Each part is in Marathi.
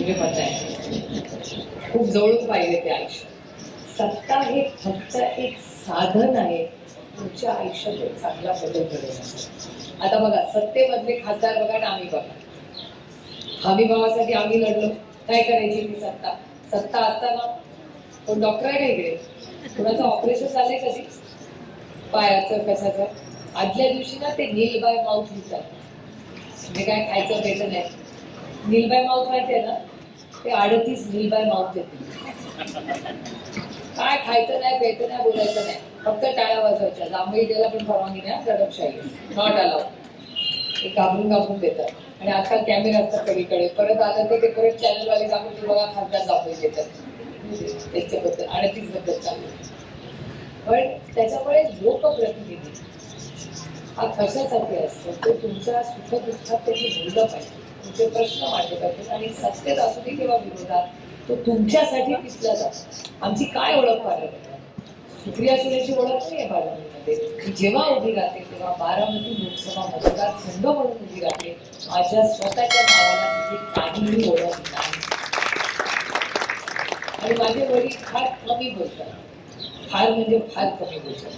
म्हणजे मत आहे. खूप जवळून पाहिजे ते आयुष्य. सत्ता हे फक्त एक साधन आहे. तुमच्या आयुष्यात एक चांगला बदल घडवण्यासाठी आता बघा सत्तेमधले खासदार बघा ना आम्ही बघा. हमी भावासाठी आम्ही लढलो. काय करायची ती सत्ता? सत्ता असताना कोण डॉक्टर आहे का इकडे? कुणाचं ऑपरेशन झालंय कधी? पायाचं कशाचं? आदल्या दिवशी ना ते नील बाय माउथ लिहितात. म्हणजे काय खायचं प्यायचं नाही. नील बाय माउथ माहिती आहे ना? ते अडतीस नील बाय माउथ देतील काय खायचं नाही प्यायचं नाही बोलायचं नाही. फक्त टाळ्या वाजवायच्या. जांभळी द्यायला पण परवानगी नाही दडपशाही नॉट अलाव ते घाबरून घाबरून देतात. आणि आजकाल कॅमेरा असतात सगळीकडे. परत आलं तर ते परत चॅनलवाले दाखवून ते बघा खासदार दाखवून देतात त्याच्याबद्दल अडतीसबद्दल चालू. पण त्याच्यामुळे लोकप्रतिनिधी हा कशासाठी असतो तो तुमच्या सुखदुःखात त्याची बोललं पाहिजे. तुमचे प्रश्न मांडले पाहिजेत आणि सत्तेत असू दे किंवा विरोधात तो तुमच्यासाठी पिसला जातो. आमची काय ओळख पाहिजे? सुप्रिया सुळेची ओळख नाही आहे बारामतीमध्ये. ती जेव्हा उभी राहते तेव्हा बारामती लोकसभा मतदारसंघ म्हणून उभी राहते. माझ्या स्वतःच्या नावाला तिथे काहीही ओळख नाही. आणि माझे वडील फार कमी बोलतात. फार म्हणजे फार कमी बोलतात.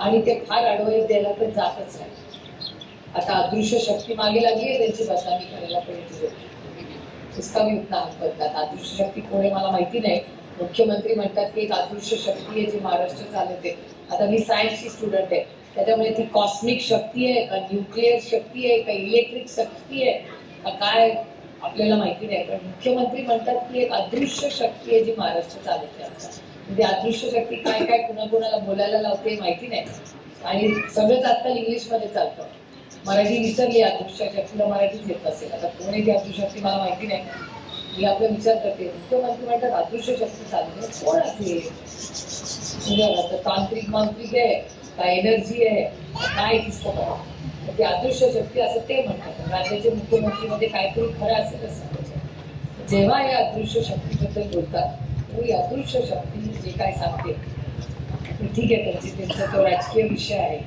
आणि ते फार अडवाईस द्यायला तर जातच नाही. आता अदृश्य शक्ती मागे लागली आहे त्यांची बदनामी करायला पाहिजे इसका मी उतना हात बदलात अदृश्य शक्ती कोण आहे मला माहिती नाही. मुख्यमंत्री म्हणतात की एक अदृश्य शक्ती आहे जी महाराष्ट्र चालवते. आता मी सायन्सची स्टुडंट आहे. त्याच्यामुळे ती कॉस्मिक शक्ती आहे का न्यूक्लिअर शक्ती आहे का इलेक्ट्रिक शक्ती आहे का काय आपल्याला माहिती नाही. पण मुख्यमंत्री म्हणतात की एक अदृश्य शक्ती आहे जी महाराष्ट्र चालवते आता. म्हणजे अदृश्य शक्ती काय काय कुणाकुणाला बोलायला लावते माहिती नाही. आणि सगळंच आजकाल इंग्लिशमध्ये चालतं. मराठी विसरली अदृश्यशक्तीला मराठीच येत असेल. आता कोण आहे ती मला माहिती नाही. मी आपला विचार करते. मुख्यमंत्री म्हणतात अदृश्य शक्ती चालू कोण असेल म्हणजे तांत्रिक मांत्रिक आहे का एनर्जी आहे काय दिसतं बघा. तर ती अदृश्य शक्ती असं ते म्हणतात. राज्याचे मुख्यमंत्रीमध्ये काहीतरी खरं असेल असं जेव्हा या अदृश्य शक्तीबद्दल बोलतात तेव्हा ही अदृश्य शक्ती जे काय सांगते ठीक आहे त्यांची त्यांचा तो राजकीय विषय आहे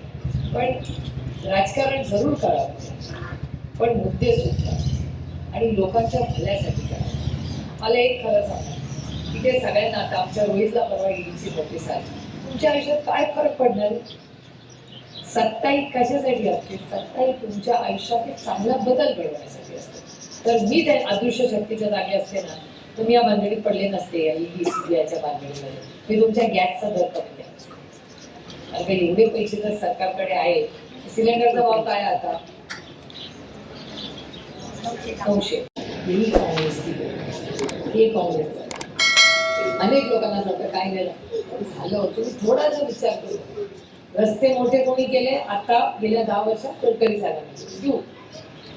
पण राजकारण जरूर करावं पण मुद्दे सुद्धा. आणि लोकांच्या भल्यासाठी करावं मला एक खरं सांगा. की ते सगळ्यांना आता आमच्या रोहितला परवा ईडीची नोटीस आली. तुमच्या आयुष्यात काय फरक पडणार? सत्ताई कशासाठी असते? सत्ताई तुमच्या आयुष्यात एक चांगला बदल घडवण्यासाठी असते. तर मी त्या अदृश्य शक्तीच्या जागी असते ना तुम्ही या बांधणीत पडले नसते याच्या बांधणीमध्ये मी तुमच्या गॅसचा दर कमी द्या आता एवढे पैसे जर सरकारकडे आहे सिलेंडरचा भाव काय आता? नऊशे ही हे काँग्रेस. अनेक लोकांना सांगतं काय झालं झालं तुम्ही जर विचार करू. रस्ते मोठे कोणी केले? आता गेल्या दहा वर्षात गडकरी झाला देऊ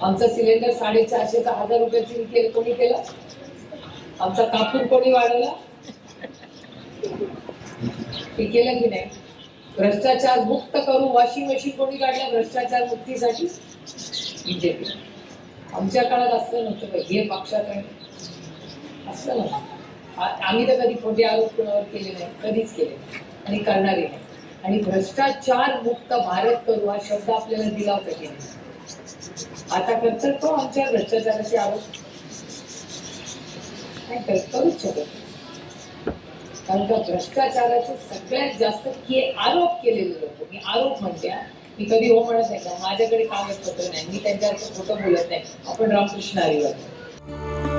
आमचा सिलेंडर साडेचारशेचा हजार रुपयाची विकेल कोणी केलं? आमचा कापूर कोणी वाढवला? ते केलं की नाही? भ्रष्टाचार मुक्त करू वॉशिंग मशीन कोणी काढलं? भ्रष्टाचार मुक्तीसाठी बीजेपी आमच्या काळात असलं नव्हतं का हे पक्षात आहे. असलं नव्हतं. आम्ही तर कधी खोटे आरोप कोणावर केले नाही. कधीच केले आणि करणारे नाही. आणि भ्रष्टाचार मुक्त भारत करू हा शब्द आपल्याला दिला होता की नाही? आता करतात तो आमच्या भ्रष्टाचाराचे आरोप. नाही करूच शकत नाही. कारण का भ्रष्टाचाराचे सगळ्यात जास्त के आरोप केलेले लोक मी आरोप म्हणते मी कधी हो म्हणत नाही का माझ्याकडे कागदपत्र नाही मी त्यांच्यावर खोटं बोलत नाही. आपण रामकृष्ण हरिवर